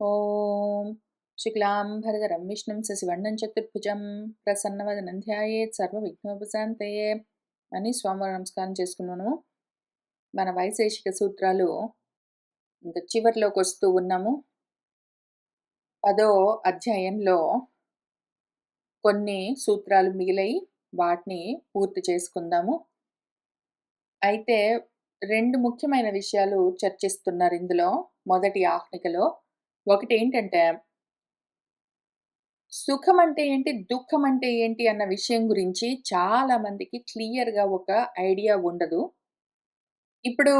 ఓం శుక్లాంభరధరం విష్ణుం శశివర్ణం చతుర్భుజం ప్రసన్నవదనంధ్యాయే సర్వ విఘ్నోపశాంతయే అని స్వామివారి నమస్కారం చేసుకున్నాను. మన వైశేషిక సూత్రాలు ఇంకా చివరిలోకి వస్తూ ఉన్నాము. పదో అధ్యాయంలో కొన్ని సూత్రాలు మిగిలై వాటిని పూర్తి చేసుకుందాము. అయితే రెండు ముఖ్యమైన విషయాలు చర్చిస్తున్నారు ఇందులో. మొదటి ఆహ్నికలో ఒకటి ఏంటంటే సుఖం అంటే ఏంటి దుఃఖం అంటే ఏంటి అన్న విషయం గురించి చాలా మందికి క్లియర్గా ఒక ఐడియా ఉండదు. ఇప్పుడు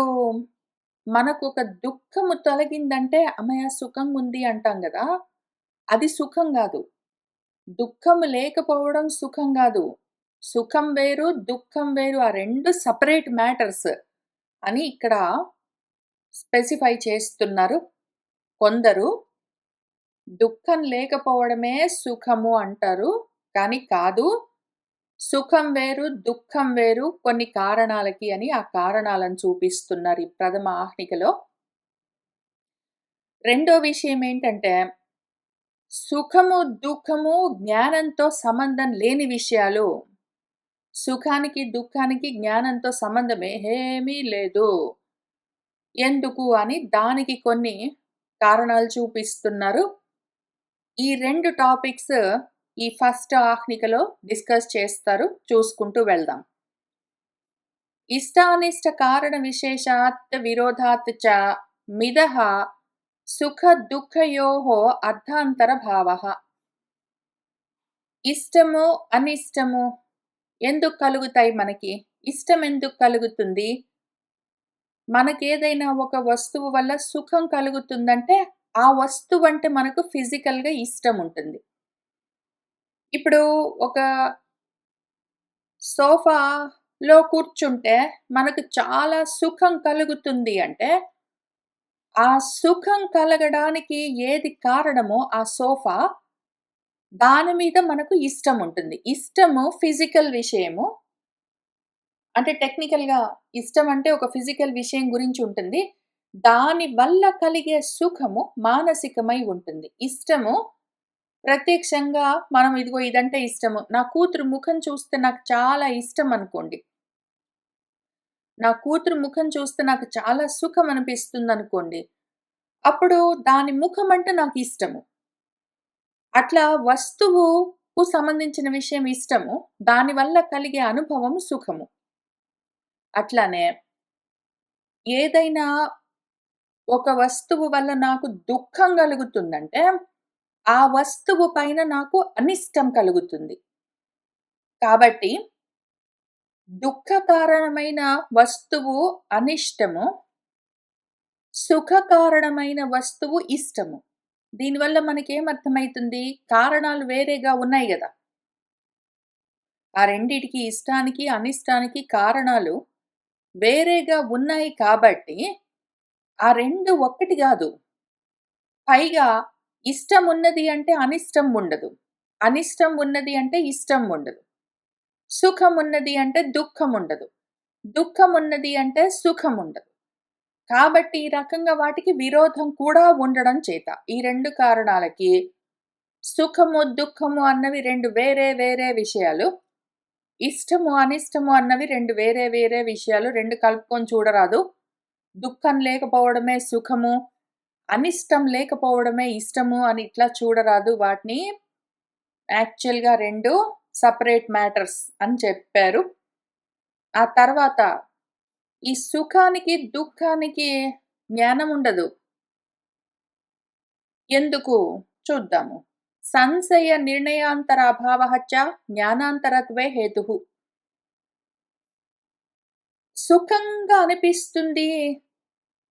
మనకు ఒక దుఃఖము తొలగిందంటే అమ్మయ్య సుఖం ఉంది అంటాం కదా! అది సుఖం కాదు. దుఃఖం లేకపోవడం సుఖం కాదు. సుఖం వేరు దుఃఖం వేరు ఆ రెండు సపరేట్ మ్యాటర్స్ అని ఇక్కడ స్పెసిఫై చేస్తున్నారు కొందరు దుఃఖం లేకపోవడమే సుఖము అంటారు. కానీ కాదు సుఖం వేరు దుఃఖం వేరు కొన్ని కారణాలకి అని ఆ కారణాలను చూపిస్తున్నారు ఈ ప్రథమ ఆహ్నికలో. రెండో విషయం ఏంటంటే సుఖము దుఃఖము జ్ఞానంతో సంబంధం లేని విషయాలు సుఖానికి దుఃఖానికి జ్ఞానంతో సంబంధం ఏమీ లేదు. ఎందుకు అని దానికి కొన్ని కారణాలు చూపిస్తున్నారు. ఈ రెండు టాపిక్స్ ఈ ఫస్ట్ ఆహ్నికలో డిస్కస్ చేస్తారు. చూసుకుంటూ వెళ్దాం. ఇష్టానిష్ట కారణ విశేషాత్ విరోధాత్ చ మిదహ సుఖ దుఃఖయో అర్థాంతర భావ. ఇష్టము అనిష్టము ఎందుకు కలుగుతాయి మనకి? ఇష్టం ఎందుకు కలుగుతుంది? మనకేదైనా ఒక వస్తువు వల్ల సుఖం కలుగుతుందంటే ఆ వస్తువు అంటే మనకు ఫిజికల్గా ఇష్టం ఉంటుంది. ఇప్పుడు ఒక సోఫాలో కూర్చుంటే మనకు చాలా సుఖం కలుగుతుంది అంటే ఆ సుఖం కలగడానికి ఏది కారణమో ఆ సోఫా దాని మీద మనకు ఇష్టం ఉంటుంది. ఇష్టము ఫిజికల్ విషయము. అంటే టెక్నికల్గా ఇష్టం అంటే ఒక ఫిజికల్ విషయం గురించి ఉంటుంది. దాని వల్ల కలిగే సుఖము మానసికమై ఉంటుంది. ఇష్టము ప్రత్యక్షంగా మనం ఇదిగో ఇదంటే ఇష్టము. నా కూతురు ముఖం చూస్తే నాకు చాలా ఇష్టం అనుకోండి. నా కూతురు ముఖం చూస్తే నాకు చాలా సుఖం అనిపిస్తుంది అనుకోండి. అప్పుడు దాని ముఖం అంటే నాకు ఇష్టము. అట్లా వస్తువుకు సంబంధించిన విషయం ఇష్టము. దానివల్ల కలిగే అనుభవం సుఖము. అట్లానే ఏదైనా ఒక వస్తువు వల్ల నాకు దుఃఖం కలుగుతుందంటే ఆ వస్తువు పైన నాకు అనిష్టం కలుగుతుంది. కాబట్టి దుఃఖ కారణమైన వస్తువు అనిష్టము సుఖ కారణమైన వస్తువు ఇష్టము. దీనివల్ల మనకేమర్థమవుతుంది కారణాలు వేరేగా ఉన్నాయి కదా ఆ రెండిటికి ఇష్టానికి అనిష్టానికి కారణాలు వేరేగా ఉన్నాయి కాబట్టి ఆ రెండు ఒక్కటి కాదు. పైగా ఇష్టం ఉన్నది అంటే అనిష్టం ఉండదు. అనిష్టం ఉన్నది అంటే ఇష్టం ఉండదు. సుఖం ఉన్నది అంటే దుఃఖం ఉండదు. దుఃఖం ఉన్నది అంటే సుఖం ఉండదు. కాబట్టి ఈ రకంగా వాటికి విరోధం కూడా ఉండడం చేత. ఈ రెండు కారణాలకి సుఖము దుఃఖము అన్నవి రెండు వేరే వేరే విషయాలు. ఇష్టము అనిష్టము అన్నవి రెండు వేరే వేరే విషయాలు రెండు కలుపుకొని చూడరాదు. దుఃఖం లేకపోవడమే సుఖము అనిష్టం లేకపోవడమే ఇష్టము అని ఇట్లా చూడరాదు. వాటిని యాక్చువల్గా రెండు సపరేట్ మ్యాటర్స్ అని చెప్పారు. ఆ తర్వాత ఈ సుఖానికి దుఃఖానికి జ్ఞానం ఉండదు. ఎందుకు? చూద్దాము. సంశయ నిర్ణయాంతర అభావ జ్ఞానాంతరత్వే హేతు సుఖంగా అనిపిస్తుంది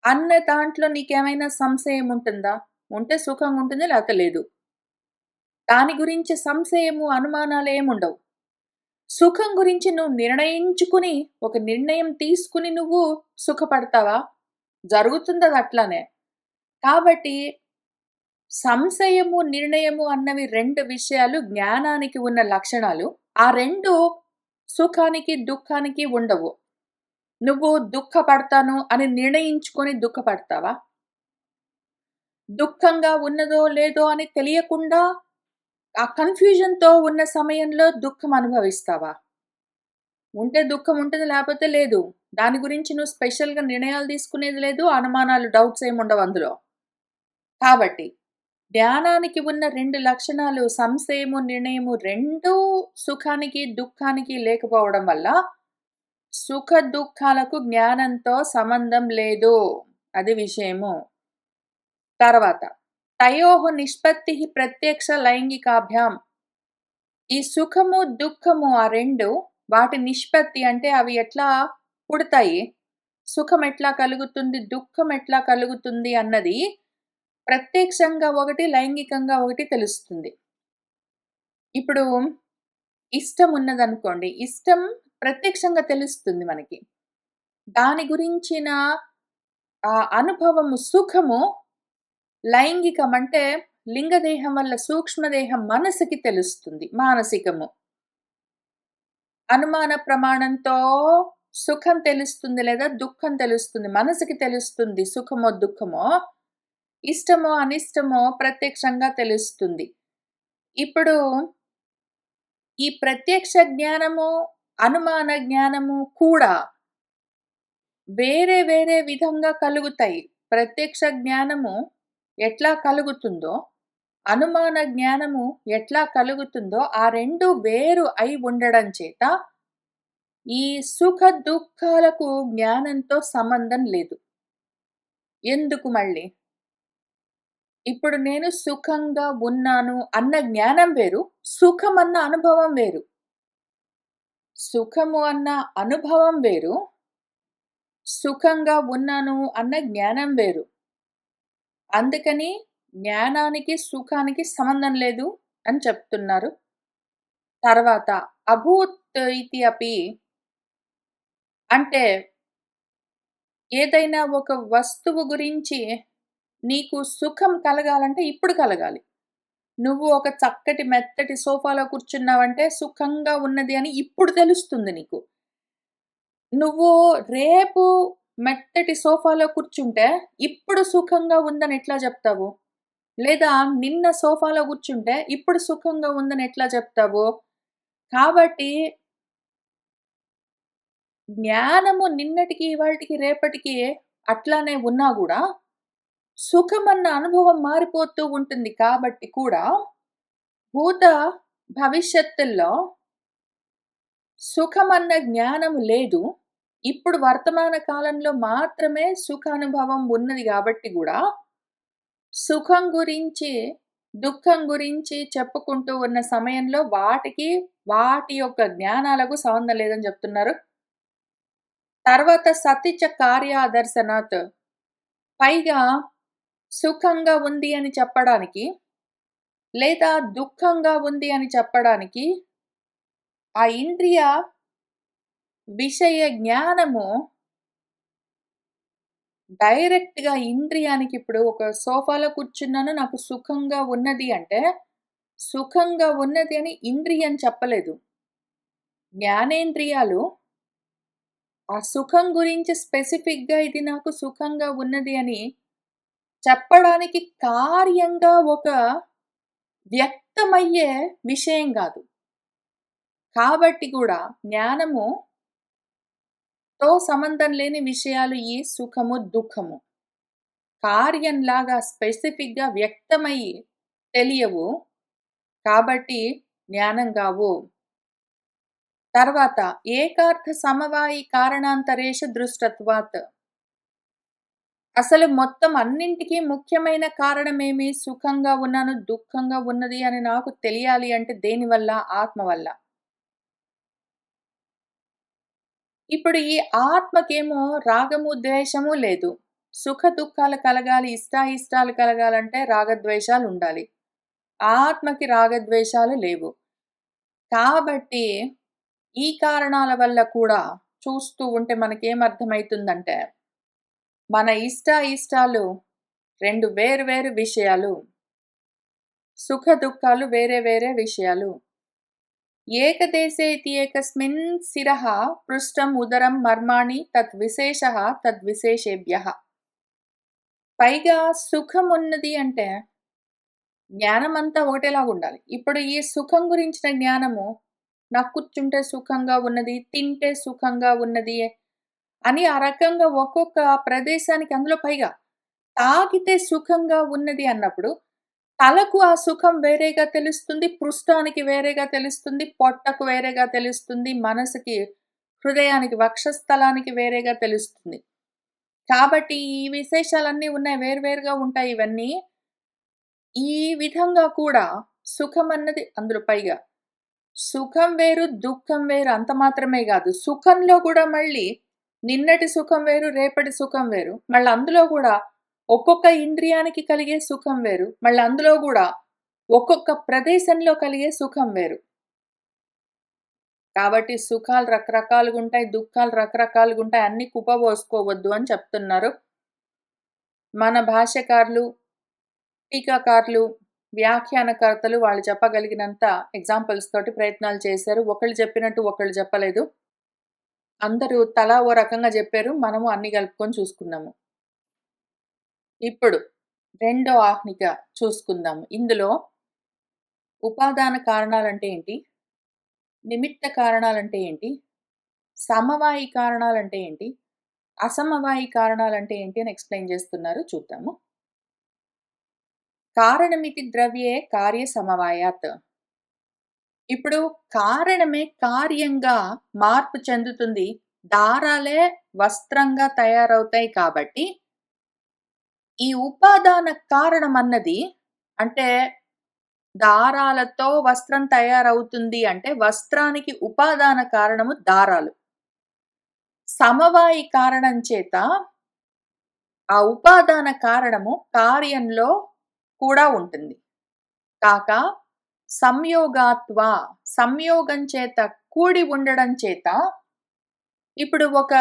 అన్న దాంట్లో నీకేమైనా సంశయం ఉంటుందా ఉంటే సుఖంగా ఉంటుంది లేక లేదు దాని గురించి సంశయము అనుమానాలు ఏముండవు సుఖం గురించి నువ్వు నిర్ణయించుకుని ఒక నిర్ణయం తీసుకుని నువ్వు సుఖపడతావా జరుగుతుంది అది అట్లానే కాబట్టి సంశయము నిర్ణయము అన్నవి రెండు విషయాలు జ్ఞానానికి ఉన్న లక్షణాలు ఆ రెండు సుఖానికి దుఃఖానికి ఉండవు నువ్వు దుఃఖపడతాను అని నిర్ణయించుకొని దుఃఖపడతావా దుఃఖంగా ఉన్నదో లేదో అని తెలియకుండా ఆ కన్‌ఫ్యూజన్‌తో ఉన్న సమయంలో దుఃఖం అనుభవిస్తావా? ఉంటే దుఃఖం ఉంటుంది లేకపోతే లేదు. దాని గురించి నువ్వు స్పెషల్‌గా నిర్ణయాలు తీసుకునేది లేదు. అనుమానాలు, డౌట్స్ ఏమి ఉండవు అందులో. కాబట్టి ధ్యానానికి ఉన్న రెండు లక్షణాలు సంశయము, నిర్ణయము రెండూ సుఖానికి, దుఃఖానికి లేకపోవడం వల్ల సుఖ దుఃఖాలకు జ్ఞానంతో సంబంధం లేదు. అది విషయము. తర్వాత తయోహ నిష్పత్తి ప్రత్యక్ష లైంగికాభ్యాం. ఈ సుఖము, దుఃఖము ఆ రెండు వాటి నిష్పత్తి అంటే అవి ఎట్లా పుడతాయి? సుఖం ఎట్లా కలుగుతుంది? దుఃఖం ఎట్లా కలుగుతుంది? అన్నది ప్రత్యక్షంగా ఒకటి, లైంగికంగా ఒకటి తెలుస్తుంది. ఇప్పుడు ఇష్టం ఉన్నదనుకోండి. ఇష్టం ప్రత్యక్షంగా తెలుస్తుంది మనకి. దాని గురించిన ఆ అనుభవము సుఖము లైంగికం అంటే లింగదేహం వల్ల సూక్ష్మదేహం మనసుకి తెలుస్తుంది. మానసికము. అనుమాన ప్రమాణంతో సుఖం తెలుస్తుంది లేదా దుఃఖం తెలుస్తుంది. మనసుకి తెలుస్తుంది సుఖమో, దుఃఖమో. ఇష్టమో, అనిష్టమో ప్రత్యక్షంగా తెలుస్తుంది. ఇప్పుడు ఈ ప్రత్యక్ష జ్ఞానము, అనుమాన జ్ఞానము కూడా వేరే వేరే విధంగా కలుగుతాయి. ప్రత్యక్ష జ్ఞానము ఎట్లా కలుగుతుందో, అనుమాన జ్ఞానము ఎట్లా కలుగుతుందో ఆ రెండు వేరు అయి ఉండడం చేత ఈ సుఖ దుఃఖాలకు జ్ఞానంతో సంబంధం లేదు. ఎందుకు మళ్ళీ? ఇప్పుడు నేను సుఖంగా ఉన్నాను అన్న జ్ఞానం వేరు. సుఖం అన్న అనుభవం వేరు. సుఖము అన్న అనుభవం వేరు. సుఖంగా ఉన్నాను అన్న జ్ఞానం వేరు. అందుకని జ్ఞానానికి, సుఖానికి సంబంధం లేదు అని చెప్తున్నారు. తర్వాత అభూత్ ఇది అపి అంటే ఏదైనా ఒక వస్తువు గురించి నీకు సుఖం కలగాలంటే ఇప్పుడు కలగాలి. నువ్వు ఒక చక్కటి మెత్తటి సోఫాలో కూర్చున్నావంటే సుఖంగా ఉన్నది అని ఇప్పుడు తెలుస్తుంది నీకు. నువ్వు రేపు మెత్తటి సోఫాలో కూర్చుంటే ఇప్పుడు సుఖంగా ఉందని ఎట్లా చెప్తావు? లేదా నిన్న సోఫాలో కూర్చుంటే ఇప్పుడు సుఖంగా ఉందని ఎట్లా చెప్తావు? కాబట్టి జ్ఞానము నిన్నటికి, ఇవాటికి రేపటికి అట్లానే ఉన్నా కూడా సుఖమన్న అనుభవం మారిపోతూ ఉంటుంది కాబట్టి కూడా భూత భవిష్యత్తుల్లో సుఖమన్న జ్ఞానం లేదు. ఇప్పుడు వర్తమాన కాలంలో మాత్రమే సుఖానుభవం ఉన్నది కాబట్టి కూడా సుఖం గురించి, దుఃఖం గురించి చెప్పుకుంటూ ఉన్న సమయంలో వాటికి, వాటి యొక్క జ్ఞానాలకు సంబంధం లేదని చెప్తున్నారు. తర్వాత సతి చ కార్యాదర్శనాత్. పైగా సుఖంగా ఉంది అని చెప్పడానికి, లేదా దుఃఖంగా ఉంది అని చెప్పడానికి ఆ ఇంద్రియ విషయ జ్ఞానము డైరెక్ట్‌గా ఇంద్రియానికి ఇప్పుడు ఒక సోఫాలో కూర్చున్నాను నాకు సుఖంగా ఉన్నది అంటే, సుఖంగా ఉన్నది అని ఇంద్రియం చెప్పలేదు. జ్ఞానేంద్రియాలు ఆ సుఖం గురించి స్పెసిఫిక్‌గా ఇది నాకు సుఖంగా ఉన్నది అని చెప్పడానికి కార్యంగా ఒక వ్యక్తమయ్యే విషయం కాదు కాబట్టి కూడా జ్ఞానము తో సంబంధం లేని విషయాలు ఈ సుఖము, దుఃఖము. కార్యంలాగా స్పెసిఫిక్‌గా వ్యక్తమయ్యి తెలియవు. కాబట్టి జ్ఞానం కావు తర్వాత ఏకార్థ సమవాయి కారణాంతరేష దృష్టత్వాత్. అసలు మొత్తం అన్నింటికీ ముఖ్యమైన కారణమేమి? సుఖంగా ఉన్నాను, దుఃఖంగా ఉన్నది అని నాకు తెలియాలి అంటే దేనివల్ల? ఆత్మ వల్ల. ఇప్పుడు ఈ ఆత్మకేమో రాగము, ద్వేషము లేదు. సుఖ దుఃఖాలు కలగాలి, ఇష్టాయిష్టాలు కలగాలంటే రాగద్వేషాలు ఉండాలి. ఆత్మకి రాగద్వేషాలు లేవు. కాబట్టి ఈ కారణాల వల్ల కూడా చూస్తూ ఉంటే మనకేమర్థమైతుందంటే, మన ఇష్టాయిష్టాలు 2 వేరు వేరు విషయాలు. సుఖ దుఃఖాలు వేరే వేరే విషయాలు. ఏకదేశేతి ఏకస్మిన్ శిరః పృష్టం ఉదరం మర్మాణి తద్విశేష తద్విశేషేభ్య పైగా సుఖం ఉన్నది అంటే జ్ఞానం అంతా ఒకటేలాగా ఉండాలి ఇప్పుడు ఈ సుఖం గురించిన జ్ఞానము నాకు కూర్చుంటే సుఖంగా ఉన్నది, తింటే సుఖంగా ఉన్నది అని ఆ రకంగా ఒక్కొక్క ప్రదేశానికి అందులో పైగా తాగితే సుఖంగా ఉన్నది అన్నప్పుడు తలకు ఆ సుఖం వేరేగా తెలుస్తుంది, పృష్ఠానికి వేరేగా తెలుస్తుంది, పొట్టకు వేరేగా తెలుస్తుంది, మనసుకి, హృదయానికి, వక్షస్థలానికి వేరేగా తెలుస్తుంది. కాబట్టి ఈ విశేషాలన్నీ ఉన్నాయి. వేరువేరుగా ఉంటాయి ఇవన్నీ. ఈ విధంగా కూడా సుఖం అన్నది అందులో పైగా సుఖం వేరు, దుఃఖం వేరు అంత మాత్రమే కాదు సుఖంలో కూడా మళ్ళీ నిన్నటి సుఖం వేరు, రేపటి సుఖం వేరు. మళ్ళీ అందులో కూడా ఒక్కొక్క ఇంద్రియానికి కలిగే సుఖం వేరు. మళ్ళీ అందులో కూడా ఒక్కొక్క ప్రదేశంలో కలిగే సుఖం వేరు. కాబట్టి సుఖాలు రకరకాలుగా ఉంటాయి దుఃఖాలు రకరకాలుగా ఉంటాయి అన్ని కుప్పబోసుకోవద్దు అని చెప్తున్నారు. మన భాష్యకారులు, టీకాకారులు, వ్యాఖ్యానకర్తలు వాళ్ళు చెప్పగలిగినంత ఎగ్జాంపుల్స్ తోటి ప్రయత్నాలు చేశారు. ఒకళ్ళు చెప్పినట్టు ఒకళ్ళు చెప్పలేదు. అందరూ తలా ఓ రకంగా చెప్పారు మనము అన్ని కలుపుకొని చూసుకున్నాము. ఇప్పుడు రెండో ఆహ్నిక చూసుకుందాము. ఇందులో ఉపాదాన కారణాలంటే ఏంటి? నిమిత్త కారణాలంటే ఏంటి? సమవాయి కారణాలంటే ఏంటి? అసమవాయి కారణాలంటే ఏంటి అని ఎక్స్‌ప్లెయిన్ చేస్తున్నారు చూద్దాము. కారణమితి ద్రవ్యే కార్య సమవాయాత్. ఇప్పుడు కారణమే కార్యంగా మార్పు చెందుతుంది. దారాలే వస్త్రంగా తయారవుతాయి కాబట్టి ఈ ఉపాదాన కారణం అన్నది అంటే దారాలతో వస్త్రం తయారవుతుంది అంటే వస్త్రానికి ఉపాదాన కారణము దారాలు. సమవాయి కారణం చేత ఆ ఉపాదాన కారణము కార్యంలో కూడా ఉంటుంది. కాక సంయోగాత్వ సంయోగం చేత కూడి ఉండడం చేత ఇప్పుడు ఒక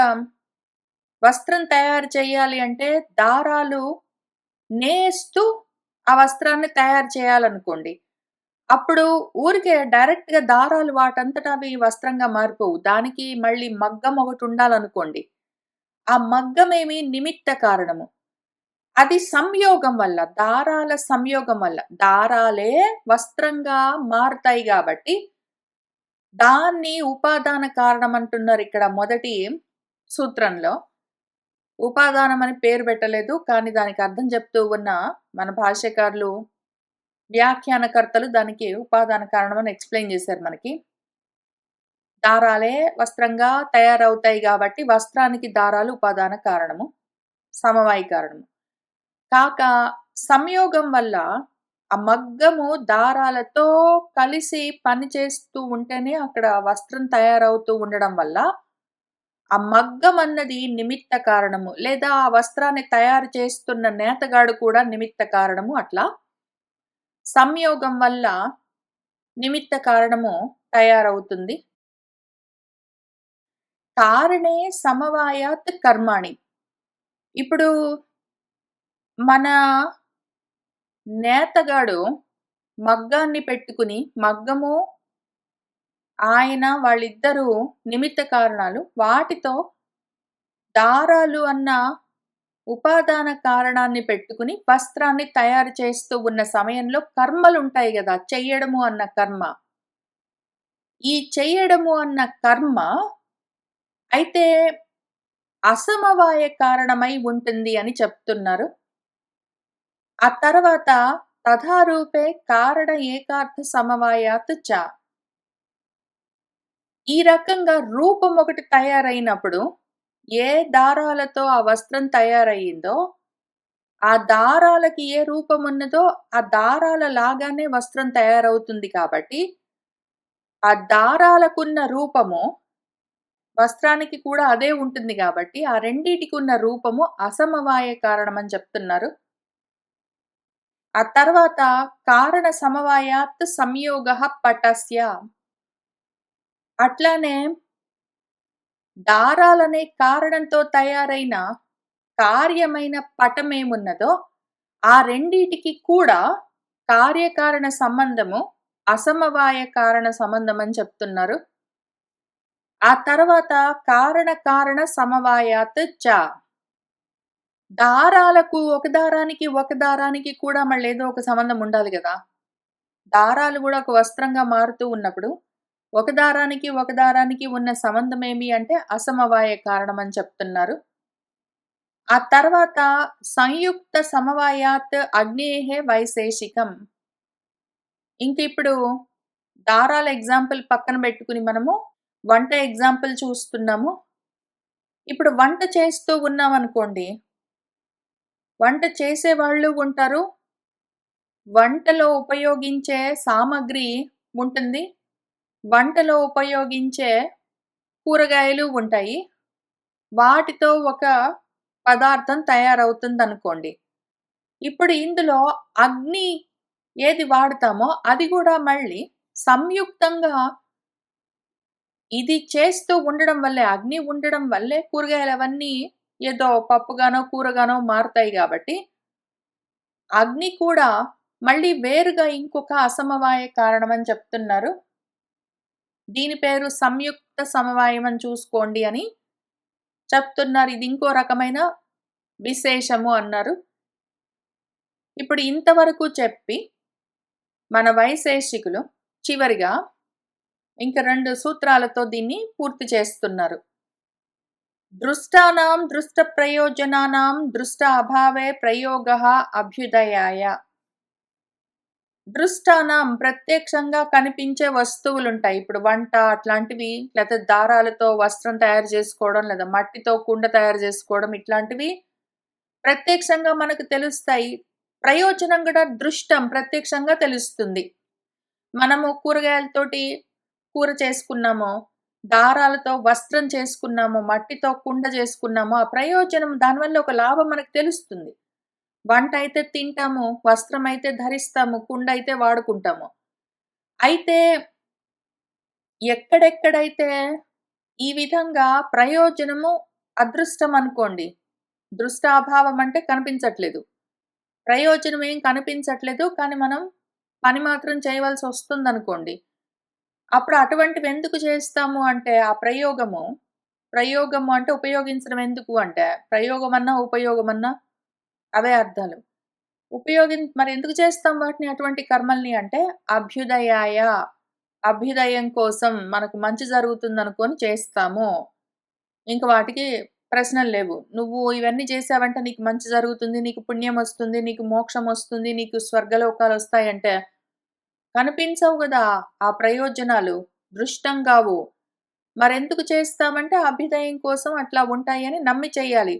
వస్త్రం తయారు చేయాలి అంటే దారాలు నేస్తూ ఆ వస్త్రాన్ని తయారు చేయాలనుకోండి. అప్పుడు ఊరికే డైరెక్ట్‌గా దారాలు వాటంతట అవి వస్త్రంగా మారిపోవు. దానికి మళ్ళీ మగ్గం ఒకటి ఉండాలనుకోండి. ఆ మగ్గమేమి నిమిత్త కారణము. అది సంయోగం వల్ల దారాల సంయోగం వల్ల దారాలే వస్త్రంగా మారుతాయి కాబట్టి దాన్ని ఉపాదాన కారణం అంటున్నారు ఇక్కడ మొదటి సూత్రంలో. ఉపాదానం అని పేరు పెట్టలేదు. కానీ దానికి అర్థం చెప్తూ ఉన్న మన భాష్యకారులు, వ్యాఖ్యానకర్తలు దానికి ఉపాదాన కారణం అని ఎక్స్‌ప్లెయిన్ చేశారు మనకి. దారాలే వస్త్రంగా తయారవుతాయి కాబట్టి వస్త్రానికి దారాలు ఉపాదాన కారణము. సమవాయి కారణము. కాక సంయోగం వల్ల ఆ మగ్గము దారాలతో కలిసి పని చేస్తూ ఉంటేనే అక్కడ వస్త్రం తయారవుతూ ఉండడం వల్ల ఆ మగ్గం అన్నది నిమిత్త కారణము. లేదా ఆ వస్త్రాన్ని తయారు చేస్తున్న నేతగాడు కూడా నిమిత్త కారణము అట్లా. సంయోగం వల్ల నిమిత్త కారణము తయారవుతుంది. కారణే సమవాయాత్ కర్మాణి. ఇప్పుడు మన నేతగాడు మగ్గాన్ని పెట్టుకుని మగ్గము ఆయన వాళ్ళిద్దరూ నిమిత్త కారణాలు. వాటితో దారాలు అన్న ఉపాదాన కారణాన్ని పెట్టుకుని వస్త్రాన్ని తయారు చేస్తూ ఉన్న సమయంలో కర్మలు ఉంటాయి కదా చెయ్యడము అన్న కర్మ. ఈ చెయ్యడము అన్న కర్మ అయితే అసమవాయ కారణమై ఉంటుంది అని చెప్తున్నారు. ఆ తర్వాత తథారూపే కారణ ఏకార్థ సమవాయాత్ చ. ఈ రకంగా రూపం ఒకటి తయారైనప్పుడు ఏ దారాలతో ఆ వస్త్రం తయారయ్యిందో ఆ దారాలకి ఏ రూపం ఉన్నదో ఆ దారాల లాగానే వస్త్రం తయారవుతుంది కాబట్టి ఆ దారాలకున్న రూపము వస్త్రానికి కూడా అదే ఉంటుంది కాబట్టి ఆ రెండిటికి ఉన్న రూపము అసమవాయ కారణం అని చెప్తున్నారు. ఆ తర్వాత కారణ సమవాయాత్ సంయోగ పటస్య. అట్లానే దారాలనే కారణంతో తయారైన కార్యమైన పటమేమున్నదో ఆ రెండిటికి కూడా కార్యకారణ సంబంధము అసమవాయ కారణ సంబంధం అని చెప్తున్నారు. ఆ తర్వాత కారణ కారణ సమవాయాత్ చ. దారాలకు ఒక దారానికి, ఒక దారానికి కూడా మళ్ళీ ఏదో ఒక సంబంధం ఉండాలి కదా దారాలు కూడా ఒక వస్త్రంగా మారుతూ ఉన్నప్పుడు, ఒక దారానికి, ఒక దారానికి ఉన్న సంబంధం ఏమి అంటే అసమవాయ కారణం అని చెప్తున్నారు. ఆ తర్వాత సంయుక్త సమవాయాత్ అగ్నేహే వైశేషికం. ఇంకిప్పుడు దారాల ఎగ్జాంపుల్ పక్కన పెట్టుకుని మనము వంట ఎగ్జాంపుల్ చూస్తున్నాము. ఇప్పుడు వంట చేస్తూ ఉన్నామనుకోండి. వంట చేసేవాళ్ళు ఉంటారు. వంటలో ఉపయోగించే సామగ్రి ఉంటుంది. వంటలో ఉపయోగించే కూరగాయలు ఉంటాయి. వాటితో ఒక పదార్థం తయారవుతుంది అనుకోండి ఇప్పుడు ఇందులో అగ్ని ఏది వాడతామో అది కూడా మళ్ళీ సంయుక్తంగా ఇది చేస్తూ ఉండడం వల్లే, అగ్ని ఉండడం వల్లే కూరగాయలవన్నీ ఏదో పప్పుగానో, కూరగానో మారుతాయి కాబట్టి అగ్ని కూడా మళ్ళీ వేరుగా ఇంకొక అసమవాయ కారణమని చెప్తున్నారు. దీని పేరు సంయుక్త సమవాయం అని చూసుకోండి అని చెప్తున్నారు. ఇది ఇంకో రకమైన విశేషము అన్నారు. ఇప్పుడు ఇంతవరకు చెప్పి, మన వైశేషికులు చివరిగా ఇంక రెండు సూత్రాలతో దీన్ని పూర్తి చేస్తున్నారు. దృష్టానాం దృష్ట ప్రయోజనానాం దృష్ట అభావే ప్రయోగ అభ్యుదయాయ. దృష్టానాం ప్రత్యక్షంగా కనిపించే వస్తువులుంటాయి. ఇప్పుడు వంట అట్లాంటివి, లేదా దారాలతో వస్త్రం తయారు చేసుకోవడం లేదా మట్టితో కుండ తయారు చేసుకోవడం ఇట్లాంటివి ప్రత్యక్షంగా మనకు తెలుస్తాయి. ప్రయోజనం కూడా దృష్టం ప్రత్యక్షంగా తెలుస్తుంది. మనము కూరగాయలతోటి కూర చేసుకున్నామో, దారాలతో వస్త్రం చేసుకున్నామో, మట్టితో కుండ చేసుకున్నామో, ఆ ప్రయోజనం దానివల్ల ఒక లాభం మనకు తెలుస్తుంది. వంట అయితే తింటాము, వస్త్రం అయితే ధరిస్తాము, కుండ అయితే వాడుకుంటాము. అయితే ఎక్కడెక్కడైతే ఈ విధంగా ప్రయోజనము అదృష్టం అనుకోండి. దృష్టాభావం అంటే కనిపించట్లేదు. ప్రయోజనం ఏం కనిపించట్లేదు. కానీ మనం పని మాత్రం చేయవలసి వస్తుంది అనుకోండి అప్పుడు అటువంటివి ఎందుకు చేస్తాము అంటే ఆ ప్రయోగము, ప్రయోగము అంటే ఉపయోగించడం ఎందుకు అంటే ప్రయోగమన్నా, ఉపయోగమన్నా అవే అర్థాలు. ఉపయోగి మరి ఎందుకు చేస్తాం వాటిని అటువంటి కర్మల్ని అంటే అభ్యుదయాయ అభ్యుదయం కోసం మనకు మంచి జరుగుతుంది అనుకొని చేస్తాము. ఇంకా వాటికి ప్రశ్నలు లేవు. నువ్వు ఇవన్నీ చేసావంటే నీకు మంచి జరుగుతుంది, నీకు పుణ్యం వస్తుంది నీకు మోక్షం వస్తుంది నీకు స్వర్గలోకాలొస్తాయంటే కనిపించవు కదా ఆ ప్రయోజనాలు. దృష్టంగావు మరెందుకు చేస్తామంటే అభ్యుదయం కోసం అట్లా ఉంటాయని నమ్మి చెయ్యాలి.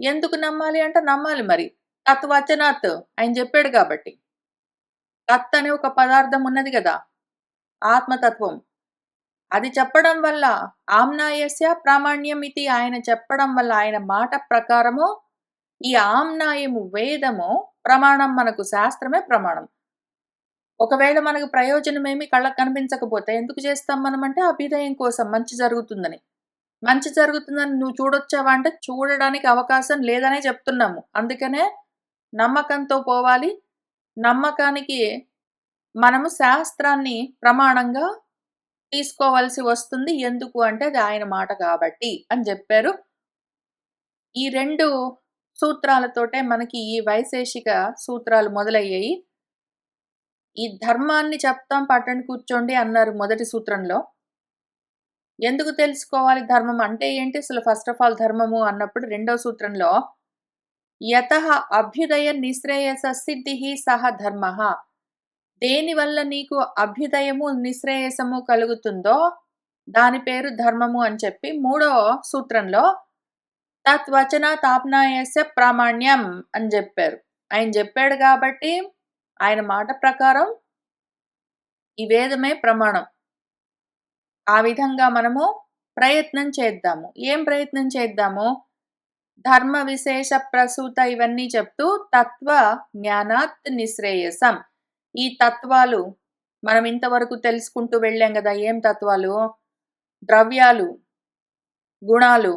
ఎందుకు నమ్మాలి అంటే నమ్మాలి మరి. తత్వచనాత్ ఆయన చెప్పాడు కాబట్టి తత్ అనే ఒక పదార్థం ఉన్నది కదా ఆత్మతత్వం. అది చెప్పడం వల్ల ఆమ్నాయస్య ప్రామాణ్యం ఇది ఆయన చెప్పడం వల్ల ఆయన మాట ప్రకారము ఈ ఆమ్నాయము వేదము ప్రమాణం మనకు శాస్త్రమే ప్రమాణం. ఒకవేళ మనకు ప్రయోజనమేమి కళ్ళకు కనిపించకపోతే ఎందుకు చేస్తాం మనమంటే అభ్యుదయం కోసం మంచి జరుగుతుందని. మంచి జరుగుతుందని నువ్వు చూడొచ్చావా అంటే చూడడానికి అవకాశం లేదనే చెప్తున్నాము. అందుకనే నమ్మకంతో పోవాలి. నమ్మకానికి మనము శాస్త్రాన్ని ప్రమాణంగా తీసుకోవాల్సి వస్తుంది. ఎందుకు అంటే అది ఆయన మాట కాబట్టి అని చెప్పారు ఈ రెండు సూత్రాలతోటే మనకి ఈ వైశేషిక సూత్రాలు మొదలయ్యాయి. ఈ ధర్మాన్ని చెప్తాం పట్టండి కూర్చోండి అన్నారు మొదటి సూత్రంలో. ఎందుకు తెలుసుకోవాలి ధర్మం అంటే ఏంటి? అసలు ఫస్ట్ ఆఫ్ ఆల్ ధర్మము అన్నప్పుడు రెండో సూత్రంలో యత అభ్యుదయ నిశ్రేయస సిద్ధి సహ ధర్మః. దేనివల్ల నీకు అభ్యుదయము, నిశ్రేయసము కలుగుతుందో దాని పేరు ధర్మము అని చెప్పి మూడో సూత్రంలో తత్వచన తాపనాయస ప్రామాణ్యం అని చెప్పారు ఆయన చెప్పాడు కాబట్టి ఆయన మాట ప్రకారం ఈ వేదమే ప్రమాణం. ఆ విధంగా మనము ప్రయత్నం చేద్దాము. ఏం ప్రయత్నం చేద్దాము? ధర్మ విశేష ప్రసూత ఇవన్నీ చెప్తూ తత్వ జ్ఞానాత్ నిశ్రేయసం. ఈ తత్వాలు మనం ఇంతవరకు తెలుసుకుంటూ వెళ్ళాం కదా ఏం తత్వాలు? ద్రవ్యాలు, గుణాలు,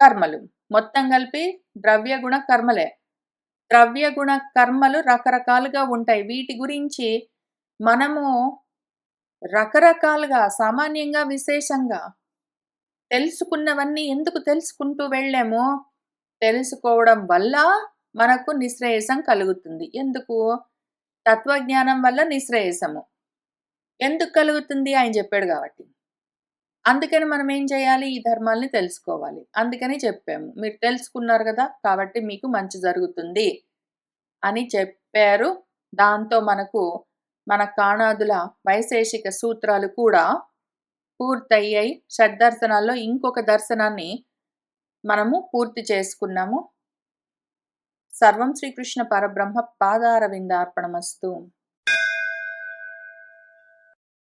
కర్మలు. మొత్తం కలిపి ద్రవ్య, గుణ, కర్మలే. ద్రవ్య, గుణ, కర్మలు రకరకాలుగా ఉంటాయి. వీటి గురించి మనము రకరకాలుగా సామాన్యంగా, విశేషంగా తెలుసుకున్నవన్నీ ఎందుకు తెలుసుకుంటూ వెళ్ళాము? తెలుసుకోవడం వల్ల మనకు నిశ్రేయసం కలుగుతుంది. ఎందుకు? తత్వజ్ఞానం వల్ల నిశ్రేయసము. ఎందుకు కలుగుతుంది? ఆయన చెప్పాడు కాబట్టి అందుకని మనం ఏం చేయాలి? ఈ ధర్మాల్ని తెలుసుకోవాలి. అందుకని చెప్పాము. మీరు తెలుసుకున్నారు కదా కాబట్టి మీకు మంచి జరుగుతుంది అని చెప్పారు. దాంతో మనకు మన కాణాదుల వైశేషిక సూత్రాలు కూడా పూర్తయ్యాయి. షడ్దర్శనాల్లో ఇంకొక దర్శనాన్ని మనము పూర్తి చేసుకున్నాము. సర్వం శ్రీకృష్ణ పరబ్రహ్మ పాదారవిందార్పణమస్తు.